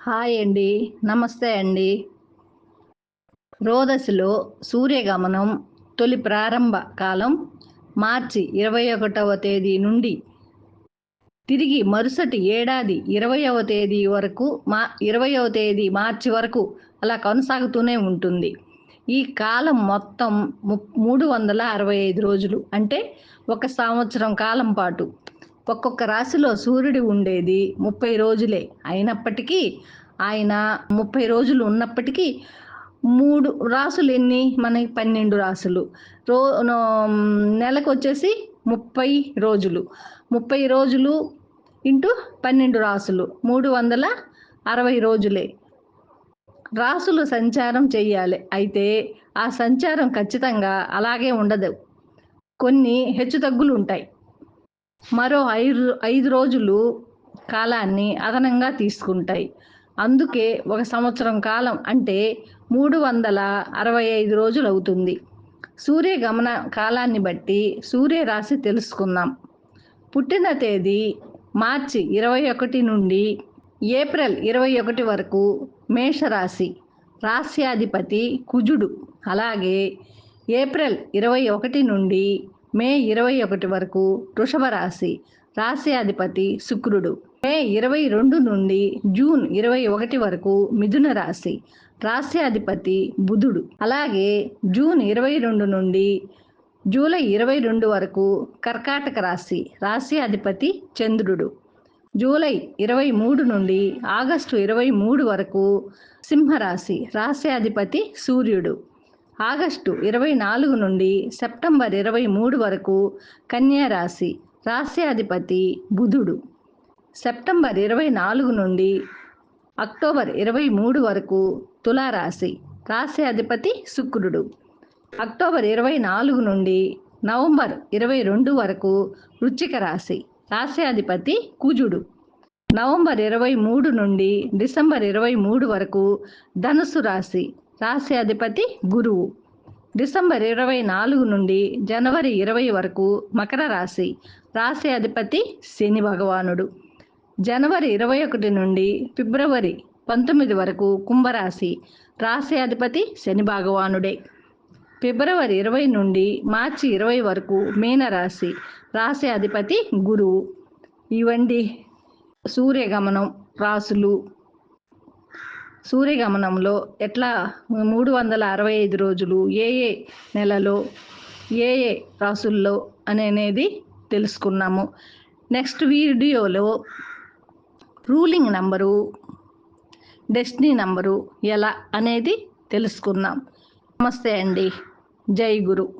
Hi అండి. నమస్తే అండి. రోదశలో సూర్యగమనం తొలి ప్రారంభ కాలం మార్చి ఇరవై ఒకటవ తేదీ నుండి తిరిగి మరుసటి ఏడాది ఇరవయవ తేదీ వరకు మా ఇరవయవ తేదీ మార్చి వరకు అలా కొనసాగుతూనే ఉంటుంది. ఈ కాలం మొత్తం ము- మూడు వందల అరవై ఐదు రోజులు. అంటే ఒక సంవత్సరం కాలం పాటు. ఒక్కొక్క రాశిలో సూర్యుడు ఉండేది ముప్పై రోజులే అయినప్పటికీ ఆయన ముప్పై రోజులు ఉన్నప్పటికీ మూడు రాసులు ఎన్ని? మనకి పన్నెండు రాసులు. రో నెలకు వచ్చేసి ముప్పై రోజులు. ముప్పై రోజులు ఇంటూ పన్నెండు రాసులు. మూడు వందల అరవై రోజులే. రాసులు సంచారం చెయ్యాలి. అయితే ఆ సంచారం ఖచ్చితంగా అలాగే ఉండదు. కొన్ని హెచ్చుతగ్గులు ఉంటాయి. మరో ఐదు ఐదు రోజులు కాలాన్ని అదనంగా తీసుకుంటాయి. అందుకే ఒక సంవత్సరం కాలం అంటే మూడు వందల అరవై ఐదు రోజులు అవుతుంది సూర్య గమన కాలాన్ని బట్టి సూర్యరాశి తెలుసుకుందాం. పుట్టిన తేదీ మార్చి ఇరవై ఒకటి నుండి ఏప్రిల్ ఇరవై ఒకటి వరకు మేషరాశి. రాశ్యాధిపతి కుజుడు. అలాగే ఏప్రిల్ ఇరవై ఒకటి నుండి మే ఇరవై ఒకటి వరకు వృషభ రాశి రాశ్యాధిపతి శుక్రుడు. మే ఇరవై రెండు నుండి జూన్ ఇరవై ఒకటి వరకు మిథున రాశి రాశ్యాధిపతి బుధుడు. అలాగే జూన్ ఇరవై రెండు నుండి జూలై ఇరవై రెండు వరకు కర్కాటక రాశి రాశి అధిపతి చంద్రుడు. జూలై ఇరవై మూడు నుండి ఆగస్టు ఇరవై మూడు వరకు సింహరాశి రాశి అధిపతి సూర్యుడు. ఆగస్టు ఇరవై నాలుగు నుండి సెప్టెంబర్ ఇరవై మూడు వరకు కన్యా రాశి బుధుడు. సెప్టెంబర్ ఇరవై నాలుగు నుండి అక్టోబర్ ఇరవై మూడు వరకు తులారాశి రాశి శుక్రుడు. అక్టోబర్ ఇరవై నాలుగు నుండి నవంబర్ ఇరవై రెండు వరకు వృచ్చిక రాశి రాశ్యాధిపతి కుజుడు. నవంబర్ ఇరవై మూడు నుండి డిసెంబర్ ఇరవై మూడు వరకు ధనుసు రాశి రాశ్యాధిపతి గురువు. డిసెంబర్ ఇరవై నాలుగు నుండి జనవరి ఇరవై వరకు మకర రాశి. రాశి అధిపతి శని భగవానుడు. జనవరి ఇరవై ఒకటి నుండి ఫిబ్రవరి పంతొమ్మిది వరకు కుంభరాశి. రాశి అధిపతి శని భగవానుడే. ఫిబ్రవరి ఇరవై నుండి మార్చి ఇరవై వరకు మీనరాశి. రాశి అధిపతి గురువు. ఇవండి సూర్యగమనం రాసులు. సూర్యగమనంలో ఎట్లా మూడు వందల అరవై ఐదు రోజులు ఏ ఏ నెలలో ఏ ఏ రాసుల్లో అనేది తెలుసుకున్నాము. నెక్స్ట్ వీడియోలో రూలింగ్ నంబరు డెస్టినీ నంబరు ఎలా అనేది తెలుసుకుందాం. నమస్తే అండి. జై గురు.